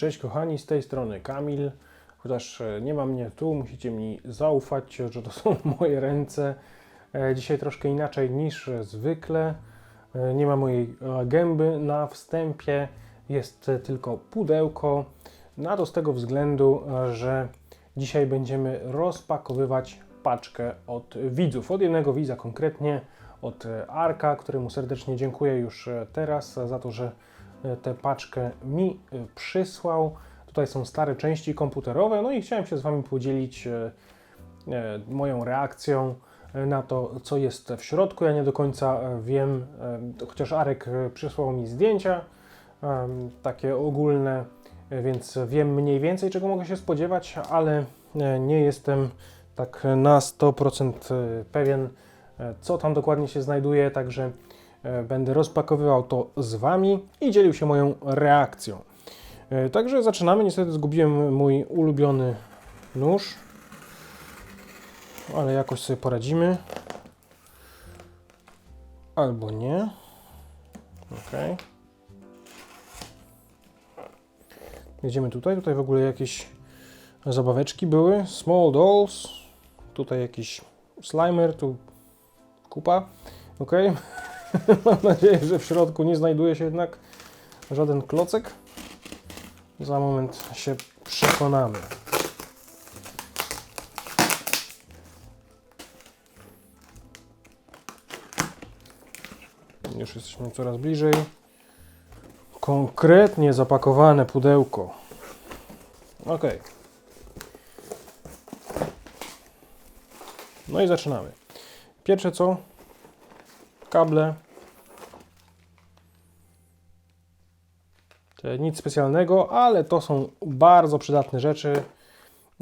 Cześć kochani, z tej strony Kamil. Chociaż e, nie ma mnie tu, musicie mi zaufać, że to są moje ręce. E, Dzisiaj troszkę inaczej niż zwykle. E, Nie ma mojej gęby na wstępie, jest tylko pudełko. Na to z tego względu, że dzisiaj będziemy rozpakowywać paczkę od widzów. Od jednego widza konkretnie, od Arka, któremu serdecznie dziękuję już teraz za to, że tę paczkę mi e, przysłał. Tutaj są stare części komputerowe, no i chciałem się z Wami podzielić e, e, moją reakcją e, na to, co jest w środku. Ja nie do końca e, wiem, e, chociaż Arek e, przysłał mi zdjęcia takie ogólne, e, więc wiem mniej więcej, czego mogę się spodziewać, ale e, nie jestem tak na 100% pewien, e, co tam dokładnie się znajduje, także e, będę rozpakowywał to z Wami i dzielił się moją reakcją. E, Także zaczynamy. Niestety zgubiłem mój ulubiony nóż, ale jakoś sobie poradzimy. Albo nie. Ok. Jedziemy tutaj. Tutaj w ogóle jakieś zabaweczki były. Small dolls. Tutaj jakiś slimer. Tu kupa. Ok. Mam nadzieję, że w środku nie znajduje się jednak żaden klocek. Za moment się przekonamy. Już jesteśmy coraz bliżej. Konkretnie zapakowane pudełko. Ok. No i zaczynamy. Pierwsze co? Kable. Nic specjalnego, ale to są bardzo przydatne rzeczy.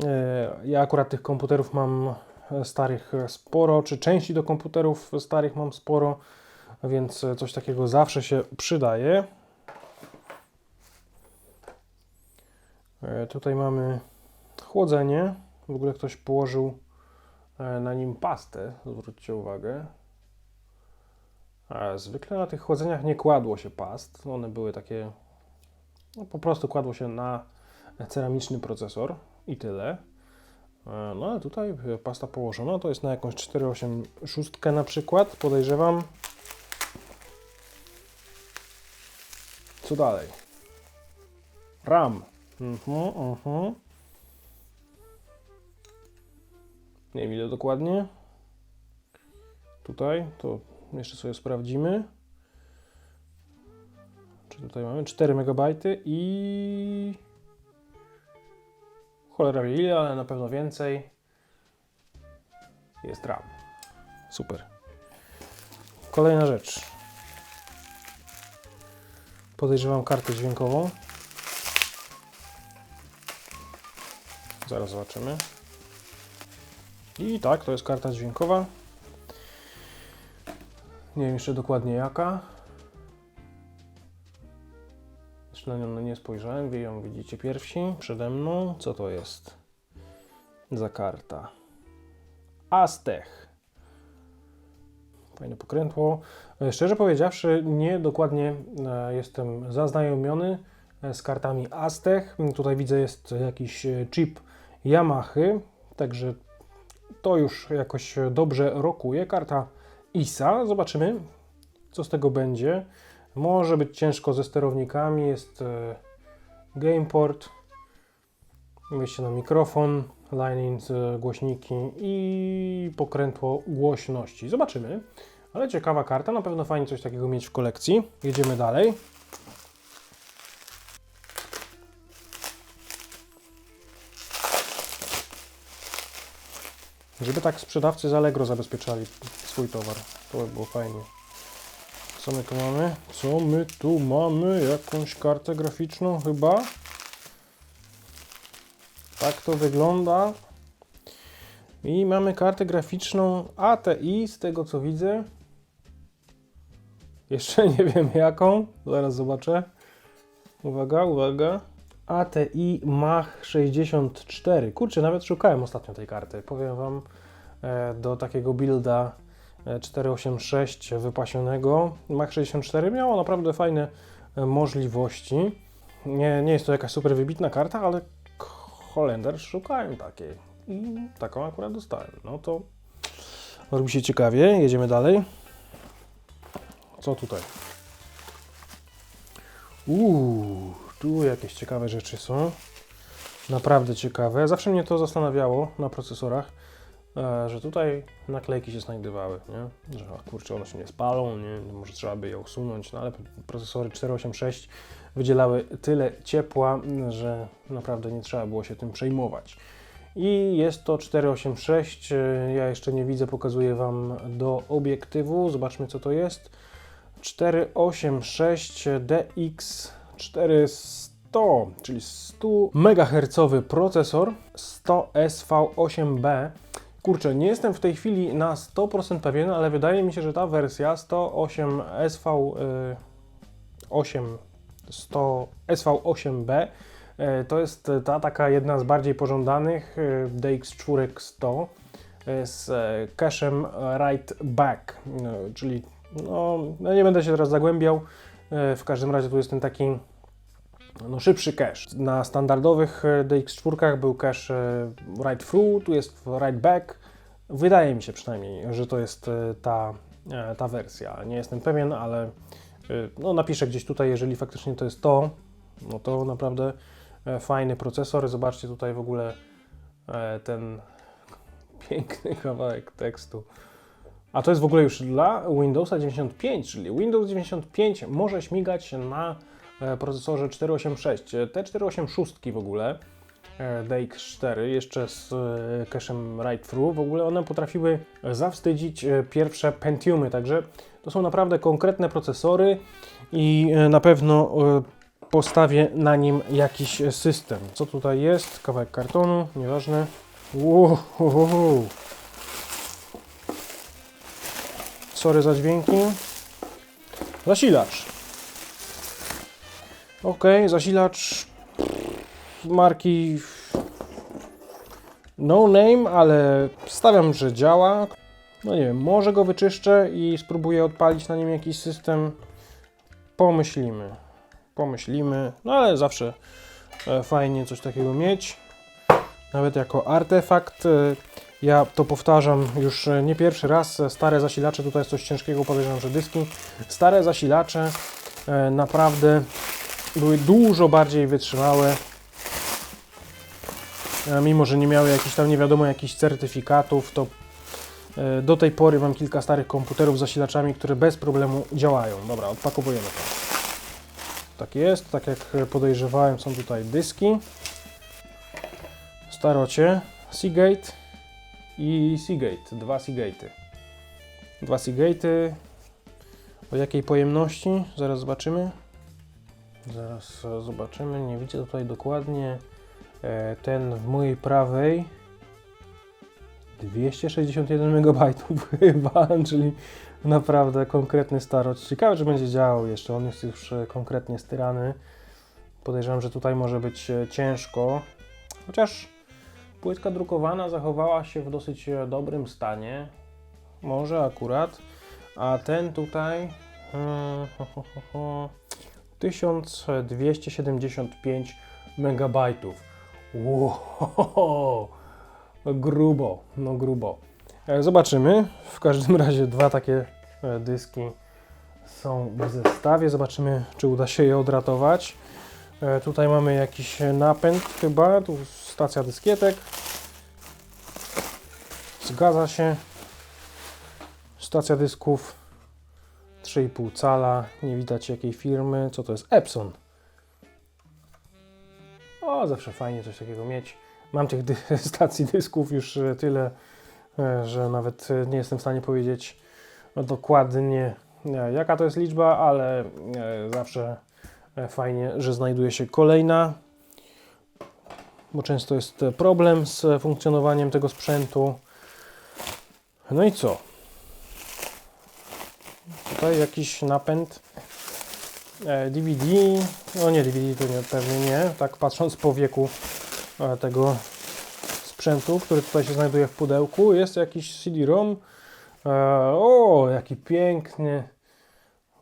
E, Ja akurat tych komputerów mam e, starych e, sporo, czy części do komputerów starych mam sporo, więc coś takiego zawsze się przydaje. Tutaj mamy chłodzenie. W ogóle ktoś położył na nim pastę, zwróćcie uwagę. Zwykle na tych chłodzeniach nie kładło się past. One były takie no, po prostu kładło się na ceramiczny procesor i tyle. E, No ale tutaj pasta położona, to jest na jakąś 486 na przykład, podejrzewam. Co dalej? RAM. Mhm, mhm. Nie ile dokładnie. Tutaj, to jeszcze sobie sprawdzimy. Czy tutaj mamy 4 MB i cholera wie ile, ale na pewno więcej. Jest RAM. Super. Kolejna rzecz. Podejrzewam kartę dźwiękową. Zaraz zobaczymy. I tak, to jest karta dźwiękowa. Nie wiem jeszcze dokładnie jaka. Jeszcze na nią nie spojrzałem, wy ją widzicie pierwsi przede mną. Co to jest za karta? Aztech. Fajne pokrętło. E, Szczerze powiedziawszy, nie dokładnie e, jestem zaznajomiony e, z kartami Aztech. Tutaj widzę jest jakiś chip Yamahy, także to już jakoś dobrze rokuje. Karta ISA. Zobaczymy, co z tego będzie. Może być ciężko ze sterownikami. Jest e, gameport, wejście na mikrofon, line-in z głośniki i pokrętło głośności. Zobaczymy. Ale ciekawa karta, na pewno fajnie coś takiego mieć w kolekcji. Jedziemy dalej. Żeby tak sprzedawcy z Allegro zabezpieczali swój towar. To by było fajnie. Co my tu mamy? Co my tu mamy? Jakąś kartę graficzną chyba? Tak to wygląda. I mamy kartę graficzną ATI, z tego co widzę. Jeszcze nie wiem jaką. Zaraz zobaczę. Uwaga, uwaga. ATI Mach 64. Kurczę, nawet szukałem ostatnio tej karty. Powiem Wam, e, do takiego builda 486 wypasionego Mach 64 miało naprawdę fajne e, możliwości. Nie, nie jest to jakaś super wybitna karta, ale Holender szukałem takiej. I taką akurat dostałem. No to robi się ciekawie. Jedziemy dalej. Co tutaj? Uuu, tu jakieś ciekawe rzeczy są. Naprawdę ciekawe. Zawsze mnie to zastanawiało na procesorach, że tutaj naklejki się znajdowały, nie? Że kurczę, one się nie spalą, nie? Może trzeba by je usunąć, no ale procesory 486 wydzielały tyle ciepła, że naprawdę nie trzeba było się tym przejmować. I jest to 486. e, Ja jeszcze nie widzę, pokazuję Wam do obiektywu. Zobaczmy, co to jest. 486 DX 400, czyli 100 MHz procesor 100 SV8B. Kurczę, nie jestem w tej chwili na 100% pewien, ale wydaje mi się, że ta wersja 108 SV y, 8 100 SV8B y, to jest ta taka jedna z bardziej pożądanych y, DX4 100 y, z y, cache'em write back, no, czyli no, no nie będę się teraz zagłębiał. W każdym razie tu jest ten taki no, szybszy cache. Na standardowych e, DX4 był cache e, write through, tu jest write back. Wydaje mi się przynajmniej, że to jest e, ta, ta wersja. Nie jestem pewien, ale no, napiszę gdzieś tutaj, jeżeli faktycznie to jest to, no to naprawdę fajny procesor. Zobaczcie tutaj w ogóle ten piękny kawałek tekstu. A to jest w ogóle już dla Windowsa 95, czyli Windows 95 może śmigać na procesorze 486. E, Te 486 w ogóle, e, DX4, jeszcze z e, cache'em write-through, w ogóle one potrafiły zawstydzić e, pierwsze Pentiumy, także to są naprawdę konkretne procesory i e, na pewno e, postawię na nim jakiś system. Co tutaj jest? Kawałek kartonu, nieważne. Wow. Sorry za dźwięki. Zasilacz. Ok, zasilacz marki no name, ale stawiam, że działa. No nie wiem, może go wyczyszczę i spróbuję odpalić na nim jakiś system. Pomyślimy. Pomyślimy. No ale zawsze e, fajnie coś takiego mieć. Nawet jako artefakt. e, ja to powtarzam już e, nie pierwszy raz. Stare zasilacze, tutaj jest coś ciężkiego, podejrzewam, że dyski. Stare zasilacze naprawdę były dużo bardziej wytrzymałe. Mimo, że nie miały jakichś tam nie wiadomo jakichś certyfikatów, to e, do tej pory mam kilka starych komputerów z zasilaczami, które bez problemu działają. Dobra, odpakowujemy to. Tak jest, tak jak podejrzewałem, są tutaj dyski. Starocie, Seagate i Seagate, dwa Seagate'y. Dwa Seagate'y. O jakiej pojemności? Zaraz zobaczymy. Zaraz zobaczymy, nie widzę tutaj dokładnie. E, Ten w mojej prawej 261 MB chyba, czyli naprawdę konkretny starość. Ciekawe, czy będzie działał jeszcze. On jest już e, konkretnie styrany. Podejrzewam, że tutaj może być e, ciężko. Chociaż płytka drukowana zachowała się w dosyć dobrym stanie. Może akurat. A ten tutaj. hmm, ho, ho, ho, ho, 1275 megabajtów. Wow, grubo, no grubo. Zobaczymy. W każdym razie dwa takie e, dyski są w zestawie. Zobaczymy, czy uda się je odratować. E, Tutaj mamy jakiś napęd chyba. Tu stacja dyskietek. Zgadza się. Stacja dysków 3,5 cala. Nie widać jakiej firmy. Co to jest? Epson. O, zawsze fajnie coś takiego mieć. Mam tych dy stacji dysków już e, tyle, e, że nawet e, nie jestem w stanie powiedzieć dokładnie jaka to jest liczba, ale zawsze fajnie, że znajduje się kolejna, bo często jest problem z funkcjonowaniem tego sprzętu. No i co? Tutaj jakiś napęd e, DVD, no nie DVD to nie, pewnie nie, tak patrząc po wieku e, tego sprzętu, który tutaj się znajduje w pudełku, jest jakiś CD-ROM. E, o, jaki piękny,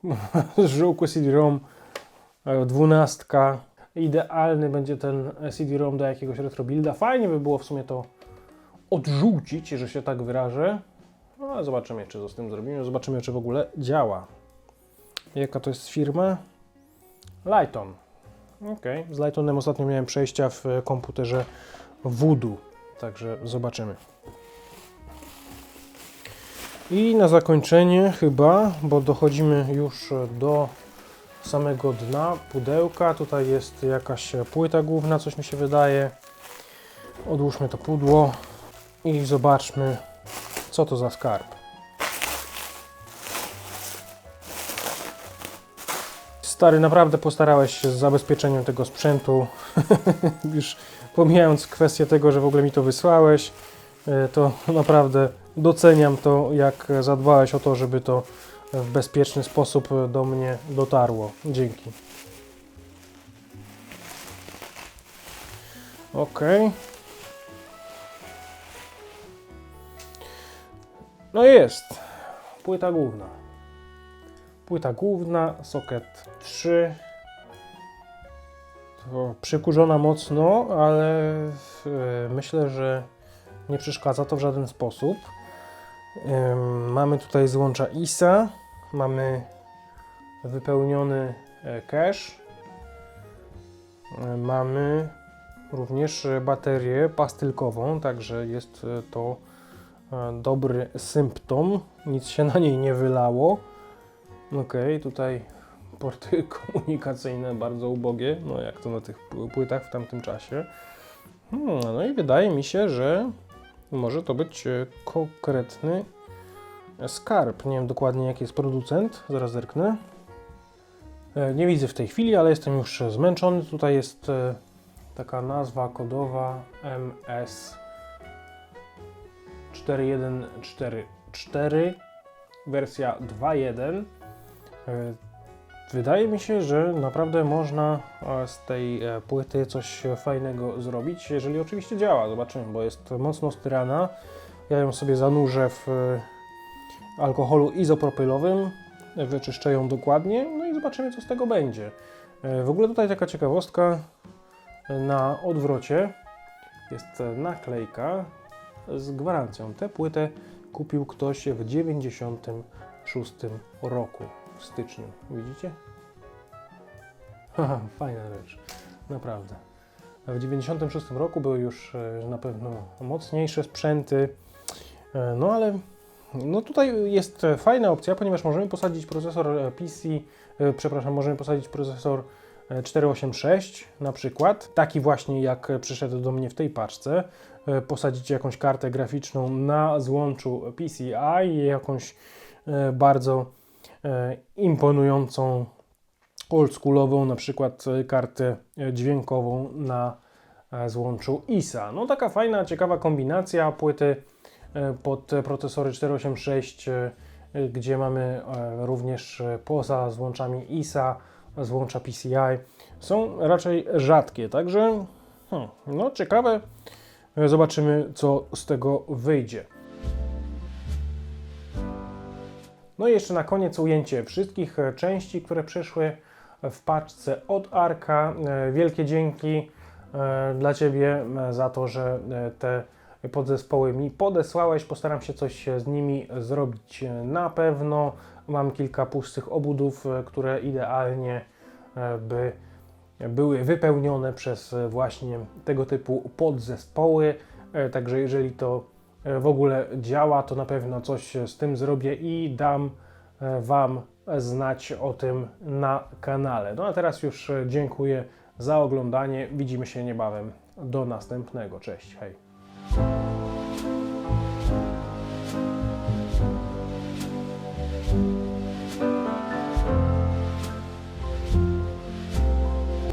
żółkły CD-ROM, e, dwunastka. idealny będzie ten CD-ROM do jakiegoś retrobuilda. Fajnie by było w sumie to odrzucić, że się tak wyrażę. No, ale zobaczymy, czy z tym zrobimy. Zobaczymy, czy w ogóle działa. Jaka to jest firma? Lighton. Ok, z Lightonem ostatnio miałem przejścia w komputerze Voodoo, także zobaczymy. I na zakończenie chyba, bo dochodzimy już do samego dna pudełka. Tutaj jest jakaś płyta główna, coś mi się wydaje. Odłóżmy to pudło i zobaczmy, co to za skarb. Stary, naprawdę postarałeś się z zabezpieczeniem tego sprzętu. Już pomijając kwestię tego, że w ogóle mi to wysłałeś, e, to naprawdę doceniam to, jak zadbałeś o to, żeby to w bezpieczny sposób do mnie dotarło. Dzięki. Ok. No jest. Płyta główna. Płyta główna, socket 3. To przykurzona mocno, ale e, myślę, że nie przeszkadza to w żaden sposób. Mamy tutaj złącza ISA, mamy wypełniony e, cache, E, mamy również baterię pastylkową, także jest to dobry symptom, nic się na niej nie wylało. Ok, tutaj porty komunikacyjne bardzo ubogie, no jak to na tych pł- płytach w tamtym czasie. Hmm, no i wydaje mi się, że może to być e, konkretny skarb. Nie wiem dokładnie jaki jest producent, zaraz zerknę. E, Nie widzę w tej chwili, ale jestem już zmęczony. Tutaj jest e, taka nazwa kodowa MS 4144, wersja 2.1. E, Wydaje mi się, że naprawdę można e, z tej e, płyty coś fajnego zrobić, jeżeli oczywiście działa. Zobaczymy, bo jest mocno styrana. Ja ją sobie zanurzę w alkoholu izopropylowym, wyczyszczę ją dokładnie, no i zobaczymy, co z tego będzie. W ogóle tutaj taka ciekawostka. Na odwrocie jest naklejka z gwarancją. Tę płytę kupił ktoś w 96 roku, w styczniu. Widzicie? Fajna rzecz. Naprawdę. W 96 roku były już e, na pewno mocniejsze sprzęty. E, No ale no tutaj jest fajna opcja, ponieważ możemy posadzić procesor e, PC, przepraszam, możemy posadzić procesor e, 486 na przykład, taki właśnie jak przyszedł do mnie w tej paczce, posadzić jakąś kartę graficzną na złączu PCI i jakąś e, bardzo e, imponującą oldschoolową, na przykład e, kartę e, dźwiękową na e, złączu ISA. No taka fajna, ciekawa kombinacja płyty e, pod procesory 486, e, e, gdzie mamy e, również e, poza złączami ISA, złącza PCI, są raczej rzadkie, także hmm, no ciekawe. Zobaczymy, co z tego wyjdzie. No i jeszcze na koniec ujęcie wszystkich części, które przyszły w paczce od Arka. E, Wielkie dzięki e, dla Ciebie e, za to, że te podzespoły mi podesłałeś. Postaram się coś z nimi zrobić na pewno. Mam kilka pustych obudów, które idealnie by były wypełnione przez e, właśnie tego typu podzespoły. E, Także jeżeli to e, w ogóle działa, to na pewno coś z tym zrobię i dam Wam znać o tym na kanale. No a teraz już dziękuję za oglądanie. Widzimy się niebawem. Do następnego. Cześć. Hej.